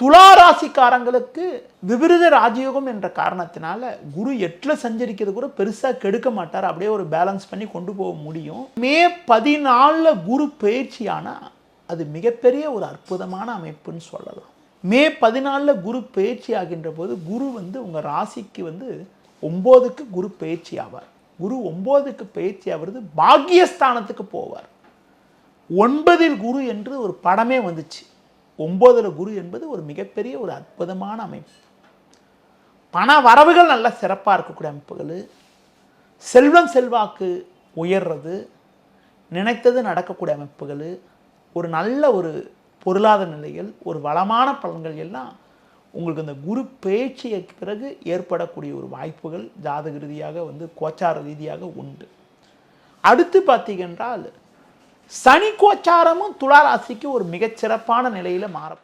துலா ராசிக்காரங்களுக்கு விபரீத ராஜயோகம் என்ற காரணத்தினால குரு எட்டில் சஞ்சரிக்கிறது கூட பெருசாக கெடுக்க மாட்டார். அப்படியே ஒரு பேலன்ஸ் பண்ணி கொண்டு போக முடியும். மே பதினாலில் குரு பயிற்சியானால் அது மிகப்பெரிய ஒரு அற்புதமான அமைப்புன்னு சொல்லலாம். மே பதினாலில் குரு பயிற்சி ஆகின்ற போது குரு வந்து உங்கள் ராசிக்கு வந்து ஒம்போதுக்கு குரு பயிற்சி ஆவார். குரு ஒம்போதுக்கு பயிற்சி ஆகிறது பாக்கியஸ்தானத்துக்கு போவார். ஒன்பதில் குரு என்று ஒரு படமே வந்துச்சு. ஒன்பதுல குரு என்பது ஒரு மிகப்பெரிய ஒரு அற்புதமான அமைப்பு. பண வரவுகள் நல்ல சிறப்பாக இருக்கக்கூடிய அமைப்புகள். செல்வம் செல்வாக்கு உயர்றது நினைத்தது நடக்கக்கூடிய அமைப்புகள். ஒரு நல்ல ஒரு பொருளாதார நிலைகள் ஒரு வளமான பலன்கள் எல்லாம் உங்களுக்கு இந்த குரு பேச்சியக்கு பிறகு ஏற்படக்கூடிய ஒரு வாய்ப்புகள் ஜாதக ரீதியாக வந்து கோச்சார ரீதியாக உண்டு. அடுத்து பார்த்தீங்கன்றால் சனி கோச்சாரமும் துலா ஒரு மிகச்சிறப்பான நிலையில் மாறும்